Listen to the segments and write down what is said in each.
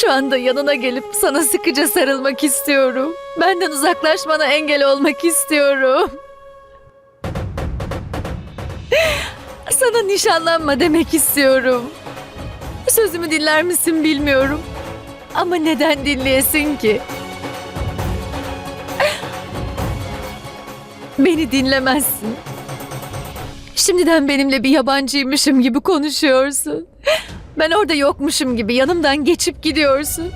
Şu anda yanına gelip sana sıkıca sarılmak istiyorum. Benden uzaklaşmana engel olmak istiyorum. Sana nişanlanma demek istiyorum. Sözümü dinler misin bilmiyorum. Ama neden dinleyesin ki? Beni dinlemezsin. Şimdiden benimle bir yabancıymışım gibi konuşuyorsun. Ben orada yokmuşum gibi yanımdan geçip gidiyorsun.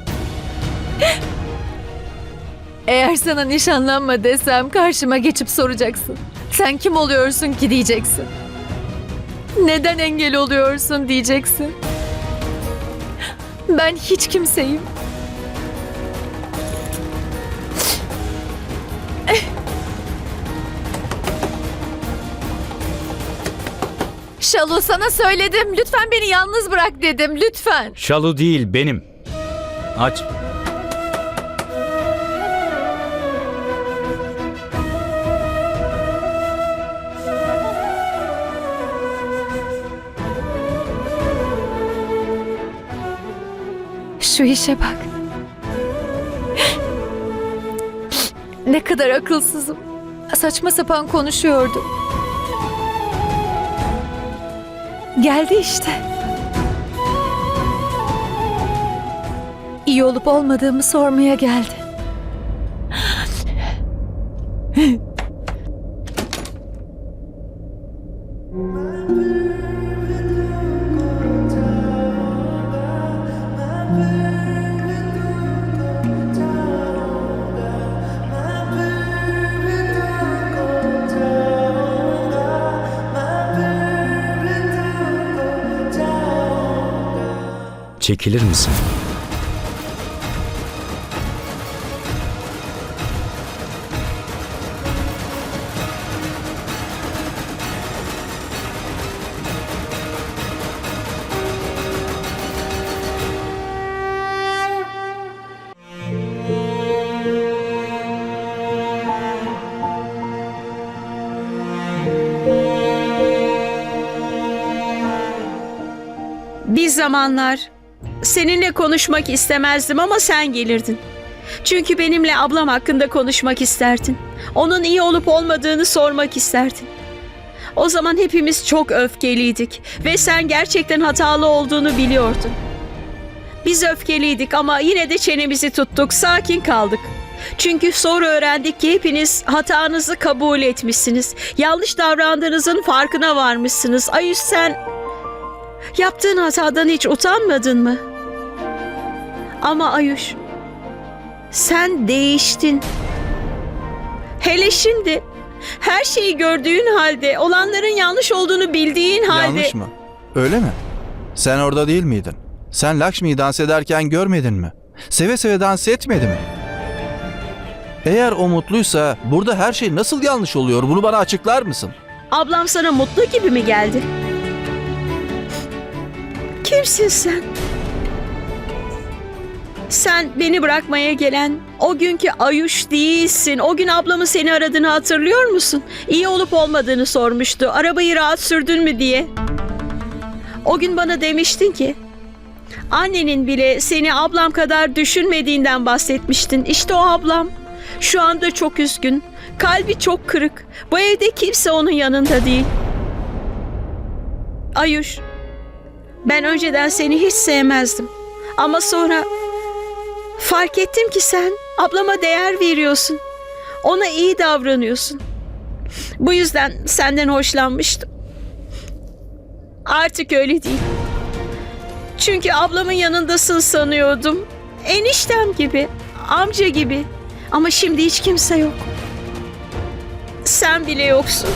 Eğer sana nişanlanma desem karşıma geçip soracaksın. Sen kim oluyorsun ki diyeceksin. Neden engel oluyorsun diyeceksin. Ben hiç kimseyim. Şalu sana söyledim. Lütfen beni yalnız bırak dedim. Lütfen. Şalu değil benim. Aç. Şu işe bak. Ne kadar akılsızım. Saçma sapan konuşuyordum. Geldi işte. İyi olup olmadığımı sormaya geldi. Çekilir misin? Bir zamanlar seninle konuşmak istemezdim ama sen gelirdin. Çünkü benimle ablam hakkında konuşmak isterdin. Onun iyi olup olmadığını sormak isterdin. O zaman hepimiz çok öfkeliydik ve sen gerçekten hatalı olduğunu biliyordun. Biz öfkeliydik ama yine de çenemizi tuttuk, sakin kaldık. Çünkü sonra öğrendik ki hepiniz hatanızı kabul etmişsiniz. Yanlış davrandığınızın farkına varmışsınız. Ayüş sen Yaptığın hatadan hiç utanmadın mı? Ama Ayuş, sen değiştin. Hele şimdi her şeyi gördüğün halde, olanların yanlış olduğunu bildiğin halde... Yanlış mı? Öyle mi? Sen orada değil miydin? Sen Lakshmi'yi dans ederken görmedin mi? Seve seve dans etmedi mi? Eğer o mutluysa burada her şey nasıl yanlış oluyor? Bunu bana açıklar mısın? Ablam sana mutlu gibi mi geldi? Kimsin sen? Sen beni bırakmaya gelen o günkü Ayuş değilsin. O gün ablamın seni aradığını hatırlıyor musun? İyi olup olmadığını sormuştu. Arabayı rahat sürdün mü diye. O gün bana demiştin ki annenin bile seni ablam kadar düşünmediğinden bahsetmiştin. İşte o ablam. Şu anda çok üzgün. Kalbi çok kırık. Bu evde kimse onun yanında değil. Ayuş, ben önceden seni hiç sevmezdim. Ama sonra fark ettim ki sen ablama değer veriyorsun. Ona iyi davranıyorsun. Bu yüzden senden hoşlanmıştım. Artık öyle değil. Çünkü ablamın yanındasın sanıyordum. Eniştem gibi, amca gibi. Ama şimdi hiç kimse yok. Sen bile yoksun.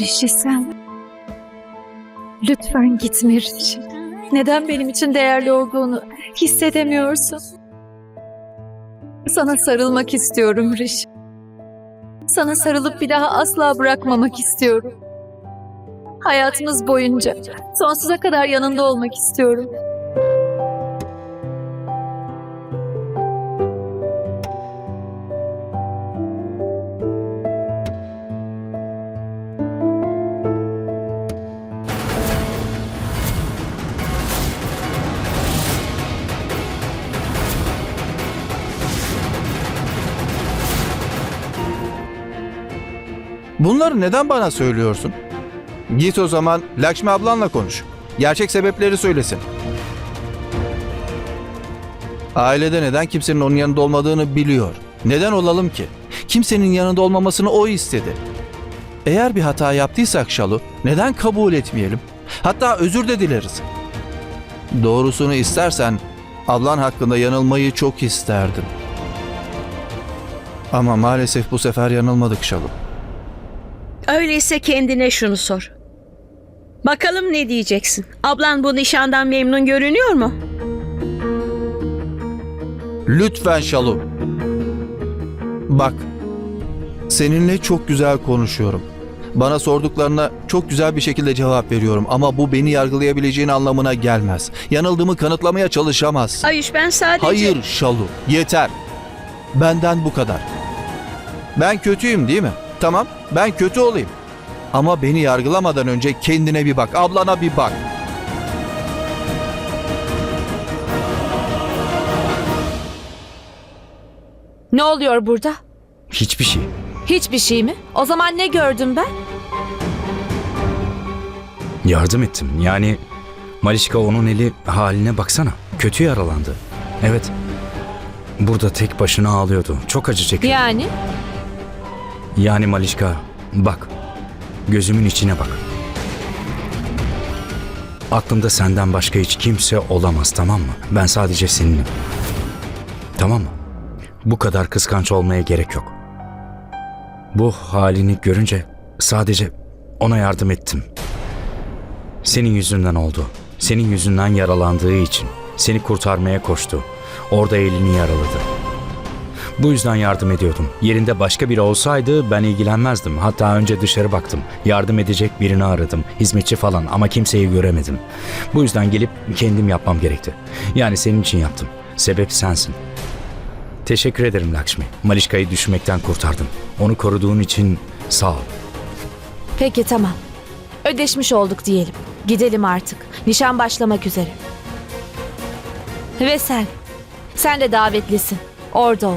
Rişi sen. Lütfen gitme Rişi. Neden benim için değerli olduğunu hissedemiyorsun? Sana sarılmak istiyorum Rişi. Sana sarılıp bir daha asla bırakmamak istiyorum. Hayatımız boyunca sonsuza kadar yanında olmak istiyorum. Bunları neden bana söylüyorsun? Git o zaman Lakşmi ablanla konuş. Gerçek sebepleri söylesin. Ailede neden kimsenin onun yanında olmadığını biliyor. Neden olalım ki? Kimsenin yanında olmamasını o istedi. Eğer bir hata yaptıysak Şalu, neden kabul etmeyelim? Hatta özür de dileriz. Doğrusunu istersen ablan hakkında yanılmayı çok isterdim. Ama maalesef bu sefer yanılmadık Şalu. Öyleyse kendine şunu sor. Bakalım ne diyeceksin? Ablan bu nişandan memnun görünüyor mu? Lütfen Şalu. Bak. Seninle çok güzel konuşuyorum. Bana sorduklarına çok güzel bir şekilde cevap veriyorum ama bu beni yargılayabileceğin anlamına gelmez. Yanıldığımı kanıtlamaya çalışamazsın. Ayuş ben sadece... Hayır Şalu, yeter. Benden bu kadar. Ben kötüyüm değil mi? Tamam, ben kötü olayım. Ama beni yargılamadan önce kendine bir bak, ablana bir bak. Ne oluyor burada? Hiçbir şey. Hiçbir şey mi? O zaman ne gördüm ben? Yardım ettim. Yani Malişka onun eli haline baksana. Kötü yaralandı. Evet. Burada tek başına ağlıyordu. Çok acı çekiyor. Yani Yani Malişka bak. Gözümün içine bak. Aklımda senden başka hiç kimse olamaz tamam mı? Ben sadece seninim. Tamam mı? Bu kadar kıskanç olmaya gerek yok. Bu halini görünce sadece ona yardım ettim. Senin yüzünden oldu. Senin yüzünden yaralandığı için. Seni kurtarmaya koştu. Orada elini yaraladı. Bu yüzden yardım ediyordum. Yerinde başka biri olsaydı ben ilgilenmezdim. Hatta önce dışarı baktım. Yardım edecek birini aradım. Hizmetçi falan ama kimseyi göremedim. Bu yüzden gelip kendim yapmam gerekti. Yani senin için yaptım. Sebep sensin. Teşekkür ederim Lakshmi. Malişka'yı düşmekten kurtardın. Onu koruduğun için sağ ol. peki tamam. Ödeşmiş olduk diyelim. Gidelim artık. Nişan başlamak üzere. Ve sen. Sen de davetlisin. Orada ol.